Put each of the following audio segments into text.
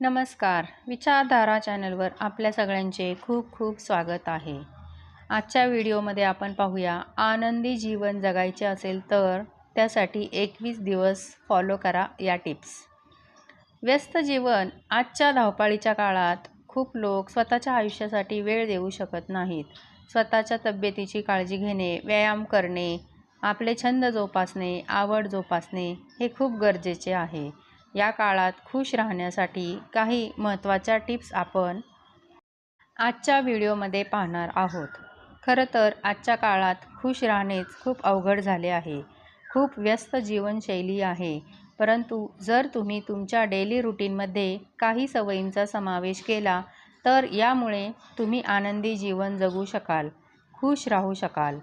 नमस्कार. विचारधारा चॅनलवर आपल्या सगळ्यांचे खूप खूप स्वागत आहे. आजच्या व्हिडिओमध्ये आपण पाहूया आनंदी जीवन जगायचे असेल तर त्यासाठी एकवीस दिवस फॉलो करा या टिप्स. व्यस्त जीवन आजच्या धावपाळीच्या काळात खूप लोक स्वतःच्या आयुष्यासाठी वेळ देऊ शकत नाहीत. स्वतःच्या तब्येतीची काळजी घेणे व्यायाम करणे आपले छंद जोपासणे आवड जोपासणे हे खूप गरजेचे आहे. या काळात खुश राहण्यासाठी काही महत्त्वाच्या टिप्स आपण आजच्या व्हिडिओमध्ये पाहणार आहोत. खरं तर आजच्या काळात खुश राहणेच खूप अवघड झाले आहे. खूप व्यस्त जीवनशैली आहे. परंतु जर तुम्ही तुमच्या डेली रुटीनमध्ये काही सवयींचा समावेश केला तर यामुळे तुम्ही आनंदी जीवन जगू शकाल खुश राहू शकाल.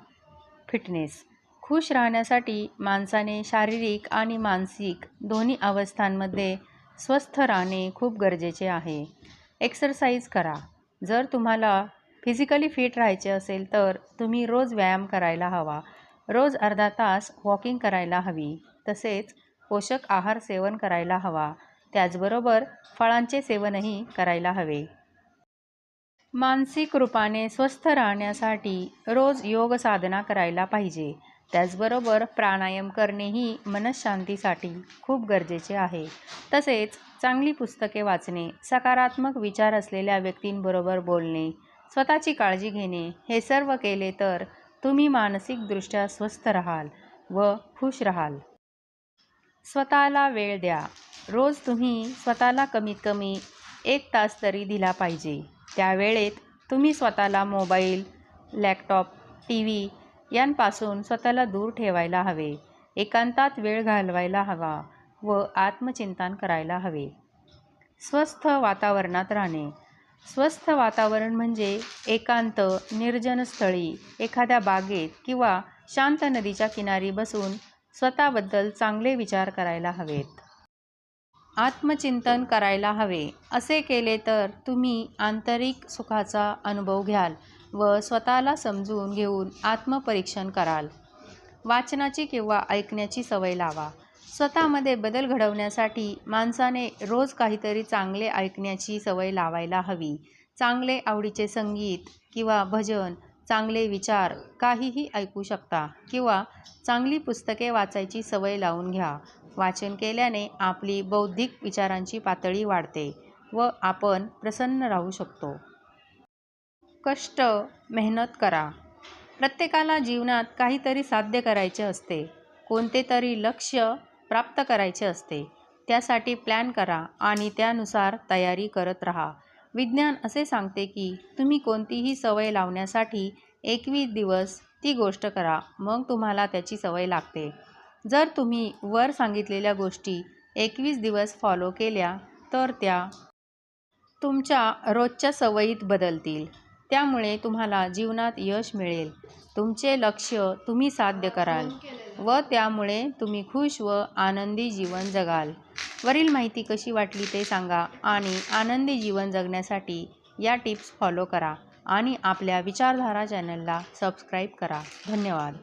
फिटनेस खुश राहण्यासाठी माणसाने शारीरिक आणि मानसिक दोन्ही अवस्थांमध्ये स्वस्थ राहणे खूप गरजेचे आहे. एक्सरसाइज करा. जर तुम्हाला फिजिकली फिट राहायचे असेल तर तुम्ही रोज व्यायाम करायला हवा. रोज अर्धा तास वॉकिंग करायला हवी. तसेच पोषक आहार सेवन करायला हवा. त्याचबरोबर फळांचे सेवनही करायला हवे. मानसिक रूपाने स्वस्थ राहण्यासाठी रोज योग साधना करायला पाहिजे. त्याचबरोबर प्राणायाम करणेही मनशांतीसाठी खूप गरजेचे आहे. तसेच चांगली पुस्तके वाचणे सकारात्मक विचार असलेल्या व्यक्तींबरोबर बोलणे स्वतःची काळजी घेणे हे सर्व केले तर तुम्ही मानसिकदृष्ट्या स्वस्थ राहाल व खुश राहाल. स्वतःला वेळ द्या. रोज तुम्ही स्वतःला कमीत कमी एक तास तरी दिला पाहिजे. त्या वेळेत तुम्ही स्वतःला मोबाईल लॅपटॉप टी व्ही यांपासून स्वतःला दूर ठेवायला हवे. एकांतात वेळ घालवायला हवा व आत्मचिंतन करायला हवे. स्वस्थ वातावरणात राहणे. स्वस्थ वातावरण म्हणजे एकांत निर्जन स्थळी एखाद्या बागेत किंवा शांत नदीच्या किनारी बसून स्वतःबद्दल चांगले विचार करायला हवेत. आत्मचिंतन करायला हवे. असे केले तर तुम्ही आंतरिक सुखाचा अनुभव घ्याल. व स्वतःला समजून घेऊन आत्मपरीक्षण कराल. वाचनाची किंवा ऐकण्याची सवय लावा. स्वतःमध्ये बदल घडवण्यासाठी माणसाने रोज काहीतरी चांगले ऐकण्याची सवय लावायला हवी. चांगले आवडीचे संगीत किंवा भजन चांगले विचार काहीही ऐकू शकता किंवा चांगली पुस्तके वाचायची सवय लावून घ्या. वाचन केल्याने आपली बौद्धिक विचारांची पातळी वाढते व आपण प्रसन्न राहू शकतो. कष्ट मेहनत करा. प्रत्येकाला जीवनात काहीतरी साध्य करायचे असते. कोणते तरी लक्ष्य प्राप्त करायचे असते. त्यासाठी प्लॅन करा आणि त्यानुसार तयारी करत राहा. विज्ञान असे सांगते की तुम्ही कोणतीही सवय लावण्यासाठी एकवीस दिवस ती गोष्ट करा मग तुम्हाला त्याची सवय लागते. जर तुम्ही वर सांगितलेल्या गोष्टी एकवीस दिवस फॉलो केल्या तर त्या तुमच्या रोजच्या सवयीत बदलतील. त्यामुळे तुम्हाला जीवनात यश मिळेल. तुमचे लक्ष्य तुम्ही साध्य कराल व त्यामुळे तुम्ही खुश व आनंदी जीवन जगाल. वरील माहिती कशी वाटली ते सांगा आणि आनंदी जीवन जगण्यासाठी या टिप्स फॉलो करा आणि आपल्या विचारधारा चॅनलला सबस्क्राईब करा. धन्यवाद.